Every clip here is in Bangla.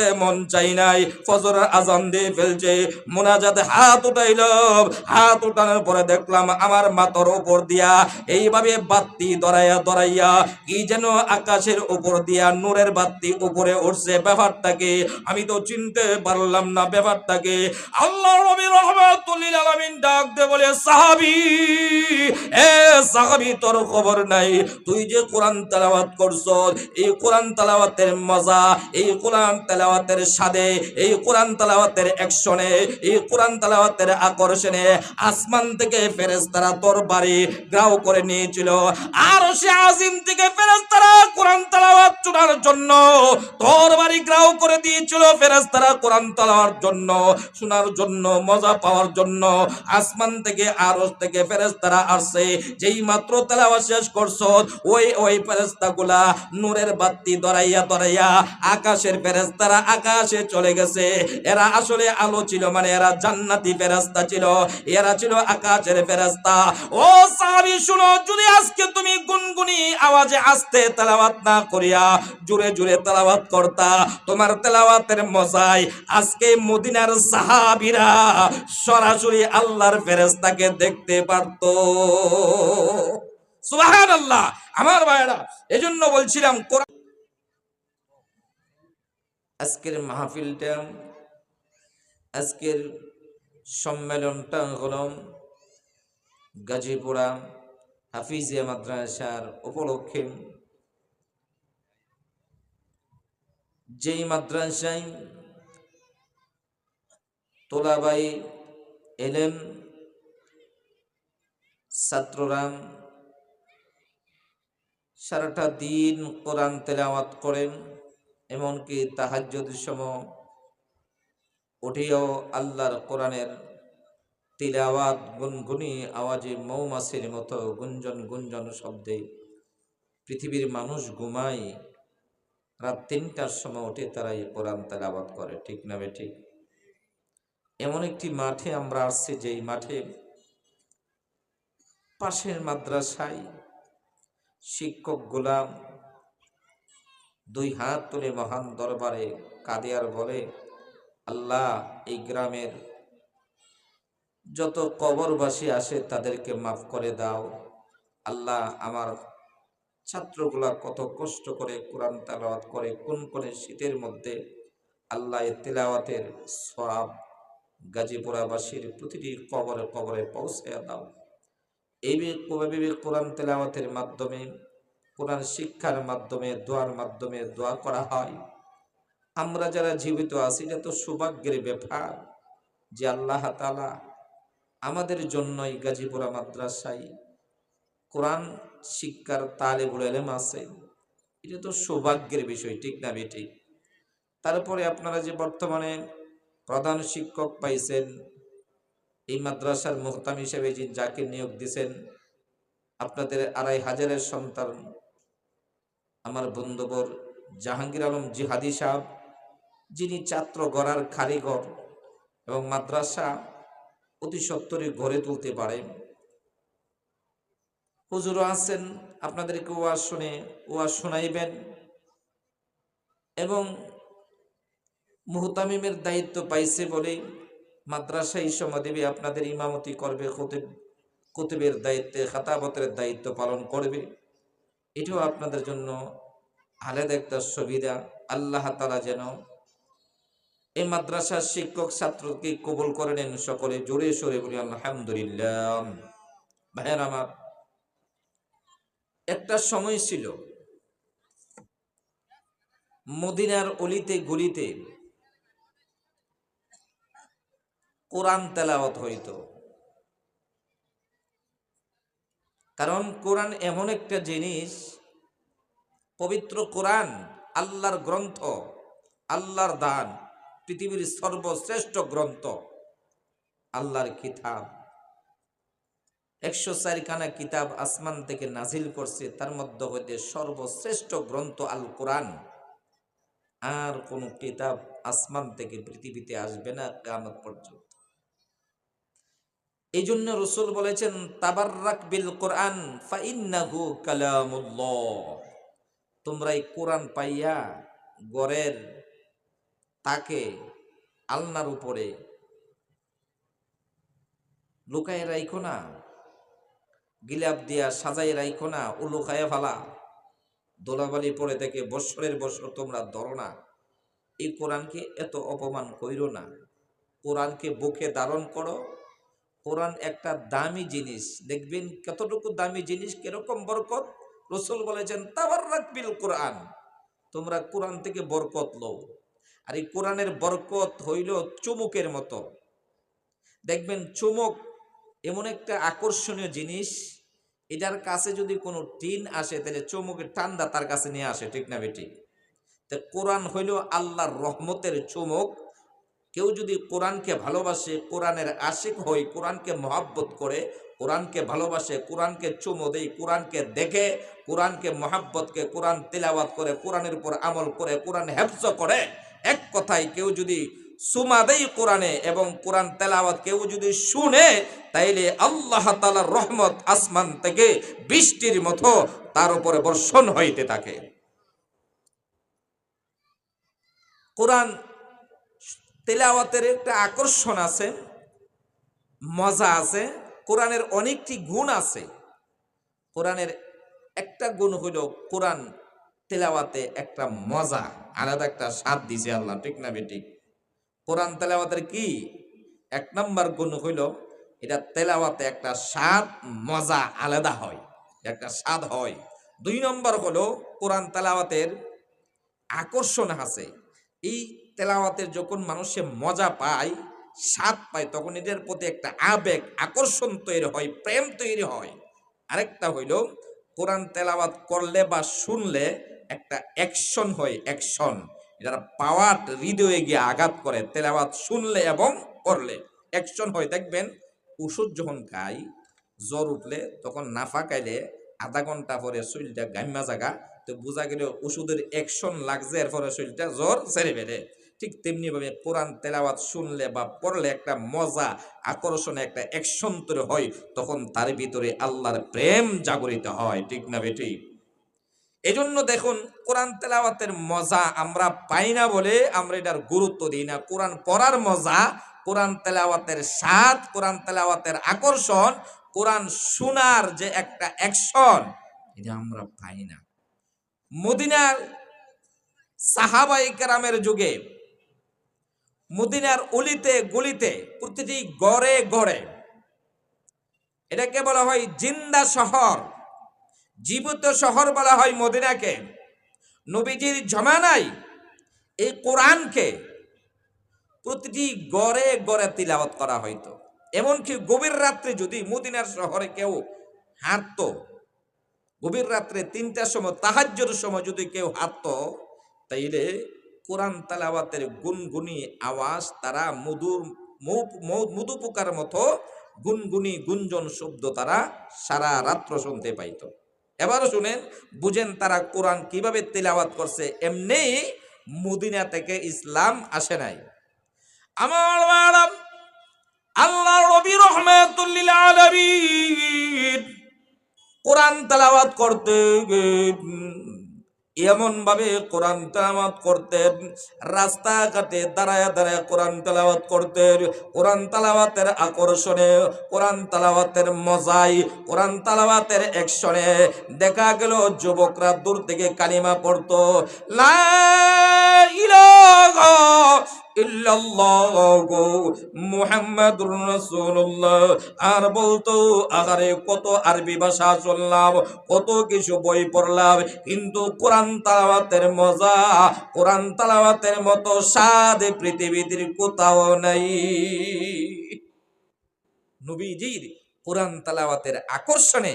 করতে মন চাই নাই। ফজরের আজান দিয়ে ফেলছে। মোনাজাতে হাত উঠাইল। হাত উঠানোর পরে দেখলাম আমার মাথার উপর দিয়া এইভাবে বাতি দরাইয়া দরাইয়া কি যেন আকাশের উপর দিয়া নূরের বাতি উপরে উঠছে ব্যাপারটাকে। আমি তো চিনতে পারলাম না ব্যাপারটাকে। আল্লাহ রবি রহমাতুল্লিল আলামিন ডাক দে বলে, সাহাবি, এ সাহাবী, তোর খবর নাই। তুই যে কোরআন তেলাওয়াত করছ, এই কোরআন তেলাওয়াতের মজা, এই কোরআন তেলাওয়াতের স্বাদে এই কোরআন তেলাওয়াতের অ্যাকশনে এই কোরআন তেলাওয়াতের আকর্ষণে আসমান থেকে ফেরেশতারা তোর বাড়ি গ্রাও করে নিয়েছিল। আর সে আজিম থেকে ফেরেশতারা কোরআন তেলাওয়াত শোনার জন্য তোর বাড়ি গ্রাও করে দিয়েছিল ফেরেশতারা কোরআন তেলাওয়ার জন্য, শোনার জন্য, মজা পাওয়ার জন্য। আসমান থেকে, আরশ থেকে ফেরেশতারা আসছে। যেই মাত্র তেলাওয়াত শেষ করছ, ওই ওই ফেরেশতাগুলা নূরের বাতি দরাইয়া দরাইয়া আকাশের ফেরেশতারা আকাশে চলে গেছে। এরা আসলে আলো ছিল মানে এরা জান্নাতি ফেরেশতা ছিল। এরা ছিল আকাশের ফেরেশতা। ও সাহাবী, শুনো, যদি আজকে তুমি গুনগুনি আওয়াজে আস্তে তেলাওয়াত না করিয়া জুড়ে জুড়ে তেলাওয়াত করতা, তোমার তেলাওয়াতের মজায় আজকে মদিনার সাহাবীরা সরাসরি আল্লাহর ফেরেশতাকে দেখতে পারতো। সুবহানাল্লাহ। আমার ভাইরা এজন্য বলছিলাম কোরআন আজকের মাহফিলটা, আজকের সম্মেলনটা হলো গাজীপুরা হাফিজিয়া মাদ্রাসার উপলক্ষে। যেই মাদ্রাসায় তোলাবাই এলেন, ছাত্ররা সারাটা দিন কোরআন তেলাওয়াত করেন। এমনকি তাহাজ্জুদের সময় উঠেও আল্লাহর কোরআনের তিলাওয়াত, গুনগুনি আওয়াজে মৌমাছির মতো গুঞ্জন গুঞ্জন শব্দে পৃথিবীর মানুষ ঘুমায়, রাত তিনটার সময় উঠে তারা এই কোরআন তেলাওয়াত করে, ঠিক না ঠিক? এমন একটি মাঠে আমরা আসছি, যেই মাঠে পাশের মাদ্রাসায় শিক্ষক গোলাম দুই হাত তুলে মহান দরবারে কাঁদে আর বলে, আল্লাহ, এই গ্রামের যত কবরবাসী আসে তাদেরকে মাফ করে দাও। আল্লাহ, আমার ছাত্রগুলা কত কষ্ট করে কোরআন তেলাওয়াত করে কোন কোন শীতের মধ্যে আল্লাহ এই তেলাওয়াতের সব গাজীপুরাবাসীর প্রতিটি কবরে কবরে পৌঁছে দাও। এইভাবে কোরআন তেলাওয়াতের মাধ্যমে কোরআন শিক্ষার মাধ্যমে, দোয়ার মাধ্যমে দোয়া করা হয়। আমরা যারা জীবিত আছি, এটা তো সৌভাগ্যের ব্যাপার যে আল্লাহ তালা আমাদের জন্যই গাজীপুরা মাদ্রাসায় কোরআন শিক্ষার তালেবুল এলেম আছে। এটা তো সৌভাগ্যের বিষয়, ঠিক না বেটি তারপরে আপনারা যে বর্তমানে প্রধান শিক্ষক পাইছেন, এই মাদ্রাসার মোহতাম হিসেবে যে যাকে নিয়োগ দিছেন, আপনাদের আড়াই হাজারের সন্তান আমার বন্ধুবর জাহাঙ্গীর আলম জিহাদি সাহেব, যিনি ছাত্র গড়ার কারিগর এবং মাদ্রাসা অতি সত্তরে গড়ে তুলতে পারেন হুজুরও আছেন, আপনাদেরকে ওয়াজ শুনে ওয়াজ শোনাইবেন এবং মুহতামিমের দায়িত্ব পাইছে বলে মাদ্রাসা এই দেবী, আপনাদের ইমামতি করবে কুতুবের দায়িত্বে খাতাবতের দায়িত্ব পালন করবে। এটাও আপনাদের জন্য আলাদা একটা সুবিধা। আল্লাহ তালা যেন এই মাদ্রাসার শিক্ষক ছাত্রকে কবল করে নেন সকলে জোরে সরে বলি, আলহামদুলিল্লাহ। ভাইয়ের আমার, একটা সময় ছিল, মদিনার অলিতে গলিতে কোরআন তেলাওয়াত হইতো। কারণ কোরআন এমন একটা জিনিস, পবিত্র কোরআন, আল্লাহর গ্রন্থ, আল্লাহর দান, পৃথিবীর সর্বশ্রেষ্ঠ গ্রন্থ, আল্লাহর কিতাব। একশো চারিখানা কিতাব আসমান থেকে নাজিল করছে, তার মধ্যে হইতে সর্বশ্রেষ্ঠ গ্রন্থ আল কোরআন। আর কোন কিতাব আসমান থেকে পৃথিবীতে আসবে না কামত পর্যন্ত। এই জন্য রসুল বলেছেন, তাবাররাক বিল কোরআন, ফাইন্নাহু কালামুল্লাহ। তোমরা এই কোরআন পাইয়া গড়ের তাকে আলনার উপরে লুকায় রাইখো না, গিলাপ দিয়া সাজাই রাইখো না ও লুকায় ফালা। দোলাবালি পরে থেকে বৎসরের বছর তোমরা ধরো না। এই কোরআনকে এত অপমান কইরো না। কোরআনকে বুকে ধারণ করো কোরআন একটা দামি জিনিস। দেখবেন কতটুকু দামি জিনিস, কীরকম বরকত? রসুল বলেছেন তাবার রাখবিল কোরআন। তোমরা কোরআন থেকে বরকত লও। আর এই কোরআনের বরকত হইল চুমুকের মতো। দেখবেন চুমুক এমন একটা আকর্ষণীয় জিনিস, এটার কাছে যদি কোনো টিন আসে, তাহলে চুমুকের ঠান্ডা তার কাছে নিয়ে আসে, ঠিক না বেটি তা কোরআন হইল আল্লাহর রহমতের চুমুক। কেউ যদি কোরআনকে ভালোবাসে, কোরআনের আশিক হই, কোরআনকে মহাব্বত করে, কোরআনকে ভালোবাসে, কোরআনকে চুমো দেই, কোরআনকে দেখে, কোরআনকে মহাব্বতকে, কোরআন তেলাওয়াত করে, কোরআনের উপর আমল করে, কোরআন হেফজ করে, এক কথায় কেউ যদি সুমা দেই কোরআনে এবং কোরআন তেলাওয়াত কেউ যদি শুনে, তাইলে আল্লাহ তালার রহমত আসমান থেকে বৃষ্টির মতো তার উপরে বর্ষণ হইতে থাকে। কোরআন তেলাওয়াতের একটা আকর্ষণ আছে, মজা আছে, কোরআনের অনেকটি গুণ আছে। কোরআনের একটা গুণ হইল কোরআন তেলাওয়াতে একটা মজা, আলাদা একটা স্বাদ দিছে আল্লাহ, ঠিক না বেঠিক কোরআন তেলাওয়াতের কি? এক নম্বর গুণ হইল এটা তেলাওয়াতে একটা স্বাদ, মজা আলাদা হয়, একটা স্বাদ হয়। দুই নম্বর হলো কোরআন তেলাওয়াতের আকর্ষণ আছে। এই তেলাওয়াতের যখন মানুষে মজা পায়, স্বাদ পায়, তখন এদের প্রতি একটা আবেগ, আকর্ষণ তৈরি হয়, প্রেম তৈরি হয়। আরেকটা হইল, কোরআন তেলাওয়াত করলে বা শুনলে একটা অ্যাকশন হয়, অ্যাকশন। এটার পাওয়ার হৃদয়ে গিয়ে আঘাত করে, তেলাওয়াত শুনলে এবং করলে অ্যাকশন হয়। দেখবেন, ওষুধ যখন খাই, জ্বর উঠলে তখন নাফা খাইলে আধা ঘণ্টা পরে শরীরটা গাম্মা জাগা তো বোঝা গেল ওষুধের অ্যাকশন লাগছে, এরপরে শরীরটা জ্বর ছেড়ে ফেলে। ঠিক তেমনি ভাবে কোরআন তেলাওয়াত শুনলে বা পড়লে একটা মজা, আকর্ষণে একটা অ্যাকশন তৈরি হয়, তখন তার ভিতরে আল্লাহর প্রেম জাগরিত হয়। ঠিক না বেটি এজন্য দেখুন, কোরআন তেলাওয়াতের মজা আমরা পাই না বলে আমরা এটার গুরুত্ব দিই না। কোরআন পড়ার মজা, কোরআন তেলাওয়াতের স্বাদ, কোরআন তেলাওয়াতের আকর্ষণ, কোরআন শোনার যে একটা অ্যাকশন এটা আমরা পাই না। মদিনার সাহাবাই কেরামের যুগে মদিনার অলিতে, গলিতে, প্রতিটি গড়ে গড়ে। এটাকে বলা হয় জিন্দা শহর। জীবিত শহর বলা হয় মদিনাকে। নবীজির জমানায় এই কোরআনকে প্রতিটি গড়ে গড়ে তিলাওয়াত করা হইতো। এমনকি গভীর রাত্রে যদি মদিনার শহরে কেউ হাঁটতো, গভীর রাত্রে তিনটার সময় তাহাজ্যর সময় যদি কেউ হাঁটতো, তাইলে কোরআন তালাওয়াতের গুনগুনি আওয়াজ, তারা মধুর মধু পোকার মতো গুনগুনি, গুঞ্জন শব্দ তারা সারা রাত্র শুনতে পাইতো। এবারও শুনেন, বুঝেন তারা কোরআন কীভাবে তেলাওয়াত করছে, এমনি মদিনা থেকে ইসলাম আসে নাই। আমার ম্যাডাম আল্লাহ রবি রহমাতুল্লিল কোরআন তেলাওয়াত করতে এমন ভাবে কোরআন তেলাওয়াত করতেন, রাস্তাঘাটে দাঁড়ায় দাঁড়ায় কোরআন তেলাওয়াত করতেন, কোরআন তালাওয়াতের আকর্ষণে, কোরআন তালাওয়াতের মজাই, কোরআন তালাওয়াতের অ্যাকশনে দেখা গেল যুবকরা দূর থেকে কালিমা পড়তো, লা ইলাহা আর বলতো আগারে কত আরবি ভাষা শুনলাম, কত কিছু বই পড়লাম, কিন্তু কোরআন তালাওয়াতের মজা, কোরআন তালাওয়াতের মতো স্বাদ পৃথিবীর কোথাও নাই। নবীজির কোরআন তালাওয়াতের আকর্ষণে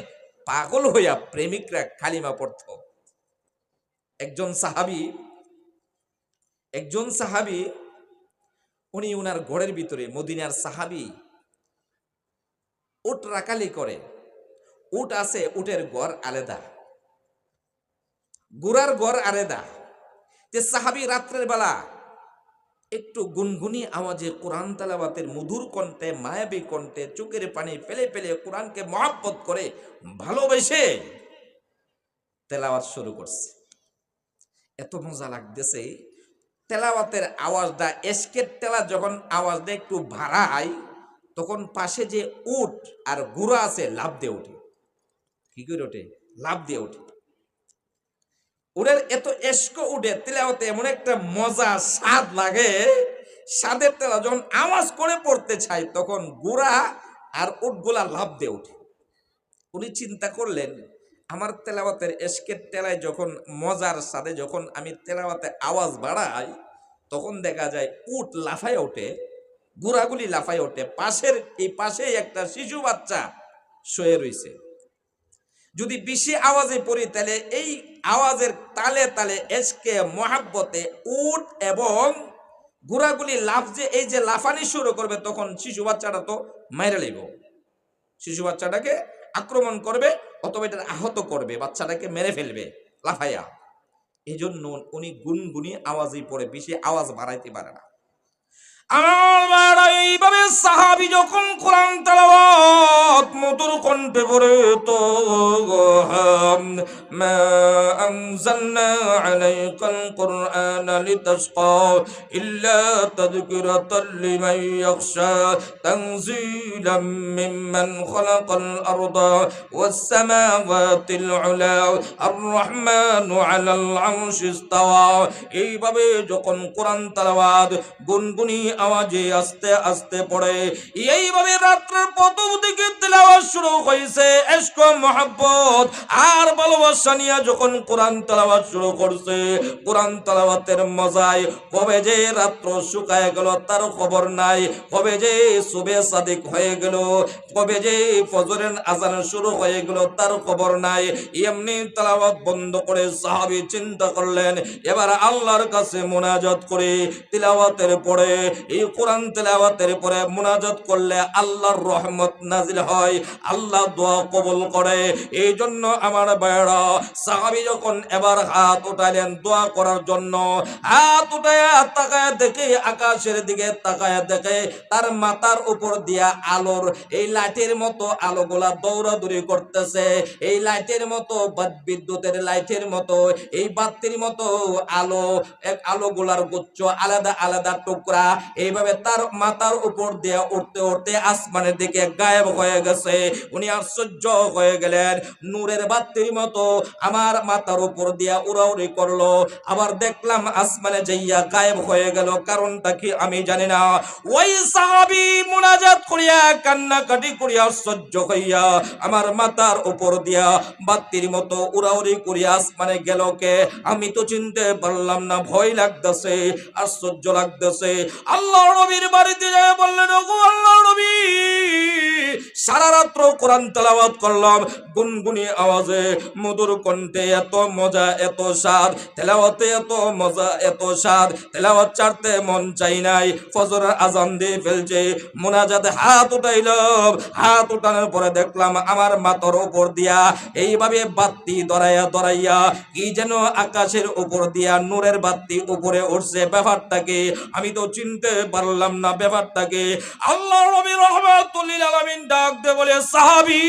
পাগল হইয়া প্রেমিকরা কালিমা পড়ত। একজন সাহাবি একজন সাহাবি, উনি উনার ঘরের ভিতরে, মদিনার সাহাবি, উট রাকালি করে। উট আছে, উটের ঘর আলাদা। গুড়ার ঘর আলাদা। যে সাহাবি রাত্রের বেলা একটু গুনগুনি আওয়াজে কোরআন তালাবাতের মধুর কণ্ঠে, মায়াবী কণ্ঠে, চোখের পানি ফেলে ফেলে কোরআনকে মহাব্বত করে ভালোবেসে তেলাওয়াত শুরু করছে। এত মজা লাগতেছে। তেলাওয়াতের আওয়াজ আওয়াজটা এসকের তেলা যখন আওয়াজটা একটু ভাড়া ভাড়ায় তখন পাশে যে উট আর গুড়া আছে লাভ দিয়ে ওঠে। কি করে ওঠে? লাভ দিয়ে ওঠে। উটের এত এস্ক উঠে, তেলাওয়াতে এমন একটা মজা, স্বাদ লাগে। স্বাদের তেলা যখন আওয়াজ করে পড়তে চাই তখন গুড়া আর উটগুলা লাভ দিয়ে ওঠে। উনি চিন্তা করলেন আমার তেলাওয়াতের এসকের তেলায় যখন মজার সাথে যখন আমি তেলাওয়াতে আওয়াজ বাড়াই, তখন দেখা যায় উট লাফায় ওঠে, গুড়াগুলি লাফায় ওঠে। পাশের, এই পাশেই একটা শিশু বাচ্চা শুয়ে রইছে। যদি বেশি আওয়াজে পড়ি, তাহলে এই আওয়াজের তালে তালে এসকে মহাব্বতে উট এবং গুড়াগুলি লাফ যে এই যে লাফানি শুরু করবে, তখন শিশু বাচ্চাটা তো মাইরে লইব। শিশু বাচ্চাটাকে আক্রমণ করবে অথবা এটা আহত করবে, বাচ্চাটাকে মেরে ফেলবে, লাফাইয়া। এই জন্য উনি গুনগুনি আওয়াজই পড়ে, বেশি আওয়াজ বাড়াইতে পারে না। এইভাবে সাহাবি যখন কোরআন তেলাওয়াত মধুর কণ্ঠে পড়ে তো মা আনজালনা আলাইকাল কুরআনা লিতাশকা ইল্লা তাযকিরাতাল লিমান ইয়াখশা তানজিলাম মিম্মান খালাকাল আরদা ওয়াস সামাওয়াতিল উলা আর রহমানু আলাল আরশি ইস্তাওয়া। এইভাবে যখন কোরআন তেলাওয়াত গুনগুনি আওয়াজে আস্তে আস্তে পড়ে। এইভাবে রাত্রের প্রথম দিকে তেলাওয়াত শুরু হয়েছে, এশক মহাব্বত আর ভালোবাসা নিয়ে যখন কোরআন তেলাওয়াত শুরু করছে, কোরআন তেলাওয়াতের মজায় কবে যে রাত্র শুকায় গেল তার খবর নাই, কবে যে সুবে সাদিক হয়ে গেল, কবে যে ফজরের আজান শুরু হয়ে গেল তার খবর নাই। এমনি তেলাওয়াত বন্ধ করে সাহাবী চিন্তা করলেন, এবার আল্লাহর কাছে মোনাজাত করে তিলাওয়াতের পরে এই কোরআন তেলাওয়াতের পরে মোনাজাত করলে আল্লাহর রহমত নাজিল হয়, আল্লাহ দোয়া কবুল করে। এই জন্য আমার বাইরা সাহাবি যখন এবার হাত উঠাইলেন দোয়া করার জন্য, হাত উঠায় তাকায় দেখে, আকাশের দিকে তাকায় দেখে, তার মাথার উপর দিয়া আলোর, এই লাইটের মতো আলোগুলা দৌড়াদৌড়ি করতেছে। এই লাইটের মতো বাদ- বিদ্যুতের লাইটের মতো, এই বাতির মতো আলো, এক আলোগুলার গুচ্ছ আলাদা আলাদা টুকরা। এইভাবে তার মাথার উপর দিয়ে উঠতে উঠতে আসমানের দিকে গায়েব হয়ে গেছে। উনি আশ্চর্য হয়ে গেলেন। নূরের বাতির মতো আমার মাথার উপর দিয়া উড়াউড়ি করল। আবার দেখলাম আসমানে যাইয়া গায়েব হয়ে গেল। কারণটা কি আমি জানি না। ওই সাহাবি মুনাজাত করিয়া, কান্নাকাটি করিয়া, আশ্চর্য হইয়া আমার মাথার উপর দিয়া বাতির মতো উড়াউড়ি করিয়া আসমানে গেল কে? আমি তো চিনতে পারলাম না। ভয় লাগতেছে, আশ্চর্য লাগতেছে। আল্লাহ নবীর বাড়িতে বললেন সারা রাত্র কোরআন করলাম, গুনগুনি আওয়াজে মধুর কণ্ঠে এত মজা, এত স্বাদ, তেলাওয়াতে এত মজা, এত স্বাদ, তেলাওয়াত মন চাই নাই আজান দিয়ে ফেলছে হাত উঠাইলাম, হাত উঠানোর পরে দেখলাম আমার মাথার উপর দিয়া এইভাবে বাতি দরাইয়া দরাইয়া কি যেন আকাশের উপর দিয়া নূরের বাতি উপরে উঠছে, ব্যাপারটাকে আমি তো চিনতে পারলাম না ব্যাপারটাকে আল্লাহ নবী রহমাতুল্লিল আলামিন ডাক দে বলে, সাহাবী,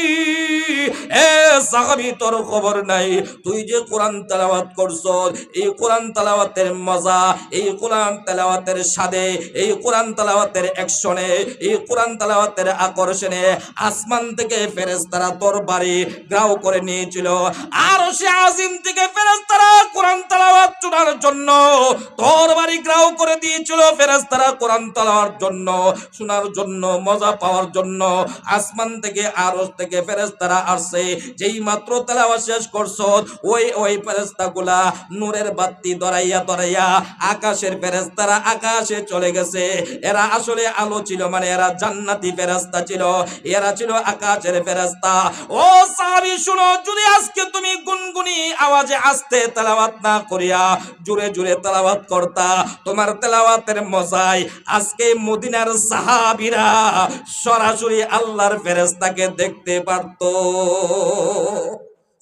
এ সাহাবী, তোর খবর নাই। তুই যে কোরআন তেলাওয়াত করছ, এই কোরআন তেলাওয়াতের মজা, এই কোরআন তেলাওয়াতের স্বাদে, এই কোরআন তেলাওয়াতের অ্যাকশনে, এই কোরআন তেলাওয়াতের আকর্ষণে আসমান থেকে ফেরেশতারা তোর বাড়ি গ্রাও করে নিয়েছিল। আর সে আজিম থেকে ফেরেশতারা কোরআন তেলাওয়াত শোনার জন্য তোর বাড়ি গ্রাও করে দিয়েছিল, ফেরেশতারা কোরআন তেলাওয়ার জন্য। শোনার জন্য, মজা পাওয়ার জন্য। আসমান থেকে আরশ থেকে ফেরেশতারা আসছে। যেই মাত্র তেলাওয়াত শেষ করছ, ওই ওই ফেরেশতাগুলা নূরের দরাইয়া দরাইয়া আকাশের ফেরেশতারা আকাশে চলে গেছে। এরা আসলে আলো ছিল মানে এরা জান্নাতি ফেরেশতা ছিল। এরা ছিল আকাশের ফেরেশতা। ও সাহাবী, শুনো, যদি আজকে তুমি গুনগুনি আওয়াজে আস্তে তেলাওয়াত না করিয়া জোরে জোরে তেলাওয়াত করতা, তোমার তেলাওয়াতের মজায় আজকে মদিনার সাহাবীরা সরাসরি আল্লাহর ফেরেস্তাকে দেখতে পারতো।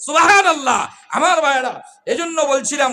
সুবহানাল্লাহ। আমার ভাইরা এজন্য বলছিলাম